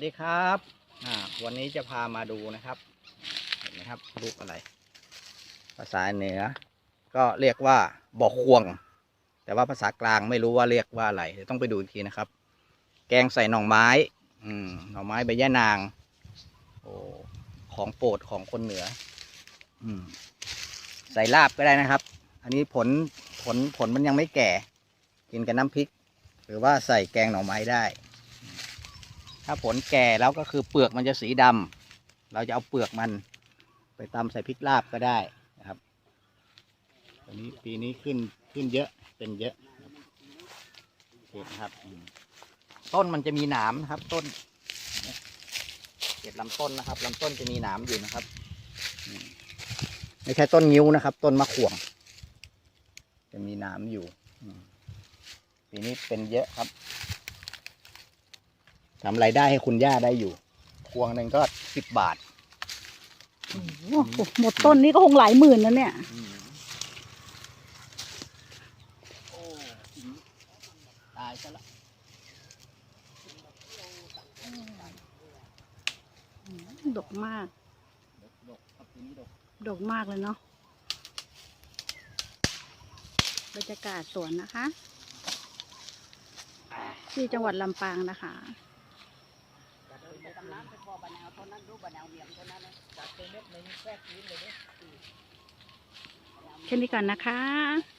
สดีครับอ่าวันนี้จะพามาดูนะครับ เห็นไหมครับลูกอะไร ภาษาเหนือ ก็เรียกว่าบอกควง แต่ว่าภาษากลางไม่รู้ว่าเรียกว่าอะไรเดี๋ยวต้องไปดูอีกทีนะครับ แกงใส่หน่อไม้ อืมหน่อไม้ใบย่านาง โอ้ของโปรดของคนเหนือ อืม ใส่ลาบก็ได้นะครับ อันนี้ผลผลผลมันยังไม่แก่ กินกับน้ำพริก หรือว่าใส่แกงหน่อไม้ได้ ถ้าผลแก่แล้วก็คือเปลือกมันจะสีดำเราจะเอาเปลือกมันไปตำใส่พริกลาบก็ได้นะครับตัวนี้ปีนี้ขึ้นขึ้นเยอะเป็นเยอะเห็นครับ ต้นมันจะมีหนามนะครับ ต้นเก็บลำต้นนะครับลำต้นจะมีหนามอยู่นะครับไม่ใช่ต้นงิ้วนะครับ ต้นมะข่วง จะมีหนามอยู่ปีนี้เป็นเยอะครับ ทำรายได้ให้คุณย่าได้อยู่ พวงหนึ่งก็สิบบาท โอ้โหหมดต้นนี้ก็คงหลายหมื่นแล้วเนี่ยอืมโอ้ตายซะละดกมาก ดกดกครับทีนี้ดกดกมากเลยเนาะ บรรยากาศสวนนะคะ ที่จังหวัดลำปางนะคะ แค่นี้ก่อนนะคะ